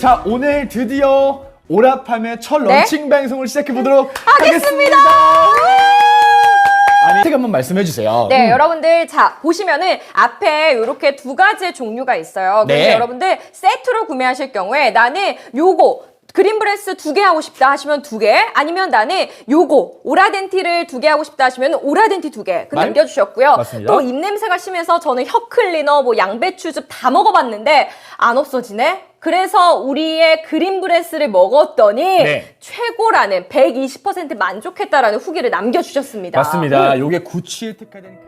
자, 오늘 드디어 오라팜의 첫 네? 런칭 방송을 시작해 보도록 하겠습니다. 아니, tek 한번 말씀해 주세요. 네, 음. 여러분들 자 보시면은 앞에 이렇게 두 가지의 종류가 있어요. 그래서 네. 여러분들 세트로 구매하실 경우에 나는 요거 그린브레스 두 개 하고 싶다 하시면 두 개, 아니면 나는 요거 오라덴티를 두 개 하고 싶다 하시면 오라덴티 두 개. 그 말- 남겨주셨고요. 맞습니다. 또 입냄새가 심해서 저는 혀 클리너, 뭐 양배추즙 다 먹어봤는데 안 없어지네. 그래서 우리의 그린브레스를 먹었더니 네. 최고라는 120% 만족했다라는 후기를 남겨주셨습니다. 맞습니다. 요게 구취에 특화된